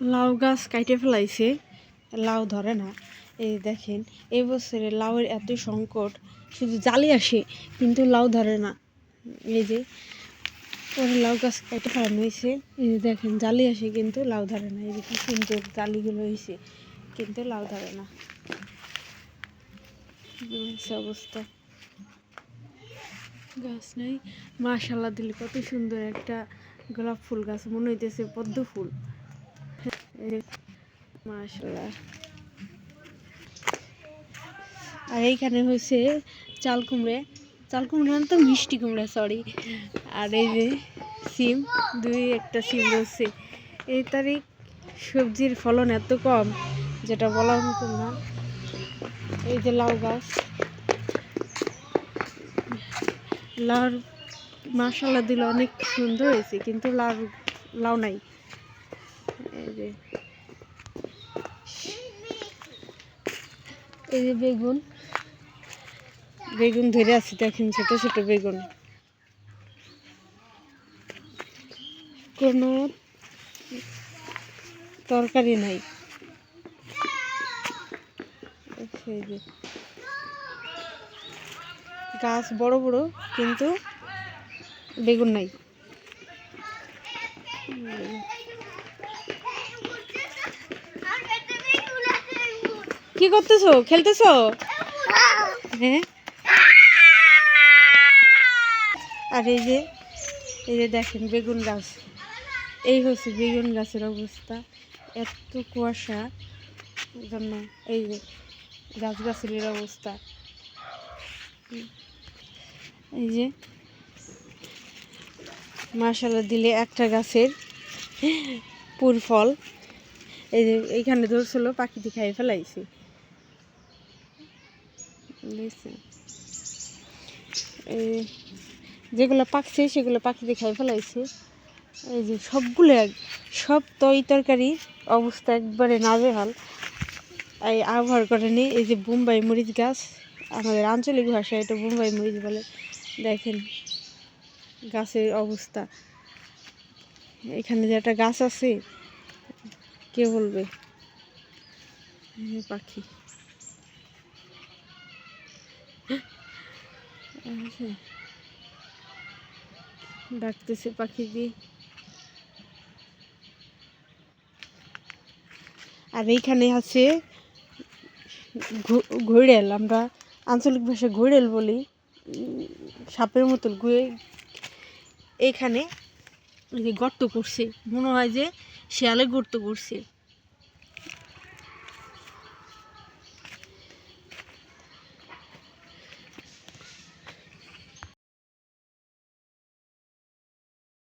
লাউ গাছ কাইটে ফেলাইছে। লাউ ধরে না। এই দেখেন, এই বছরে লাউয়ের এত সংকট, শুধু জালি আসে, কিন্তু লাউ ধরে না। এই যে, পরে লাউ গাছ কাইটে ফেলানো হয়েছে। এই যে দেখেন, জালি আসে, কিন্তু লাউ ধরে না। এই যে কি সুন্দর জালিগুলো হয়েছে, কিন্তু লাউ ধরে না। অবস্থা। গাছ নাই। মাশাল্লাহ দিলে কত সুন্দর একটা গোলাপ ফুল গাছ, মনে হইতেছে পদ্ম ফুল। আর এইখানে হয়েছে চাল কুমড়ে। চাল কুমড়া না তো মিষ্টি কুমড়া সরি আর এই যে সিম, দুই একটা সিম রয়েছে। এই তারিখ সবজির ফলন এত কম, যেটা বলার মতো না। এই যে লাউ গাছ। লাউর মাসাল্লা দিলে অনেক সুন্দর হয়েছে, কিন্তু লাউ লাউ নাই। এই যে। বেগুন। বেগুন ধরে আছি, দেখেন ছোট ছোট বেগুন। কোনো তরকারি নাই। যে। গাছ বড় বড়, কিন্তু বেগুন নাই। কি করতেছো? খেলতেছো? হ্যাঁ? আর এই যে এই যে দেখেন বেগুন গাছ। এই হচ্ছে বেগুন গাছের অবস্থা। এত কুয়াশা, জন্য এই যে গাছ গাছালির অবস্থা। এই যে মাশাল্লাহ দিলে একটা গাছের পুর ফল। এই যে, এইখানে ধরছিল, পাখিটি খাই ফেলাইছি। বুঝছেন এই যেগুলো পাকছে, সেগুলো পাখিতে খাই ফেলাইছে এই যে সবগুলো সব তরি তরকারি অবস্থা একবারে নাজেহাল। এই আবহাওয়ার কারণে এই যে বোম্বাই মরিচ গাছ, আমাদের আঞ্চলিক ভাষায় এটা বোম্বাই মরিচ বলে। দেখেন গাছের অবস্থা। এখানে যে একটা গাছ আছে, কে বলবে? পাখি। ডাকতেছে পাখি দিয়ে। আর এইখানে আছে ঘুড়েল আমরা আঞ্চলিক ভাষায় ঘুড়েল বলি, সাপের মতো ঘুরে এইখানে গর্ত করছে, মনে হয় যে শেয়ালে গর্ত করছে।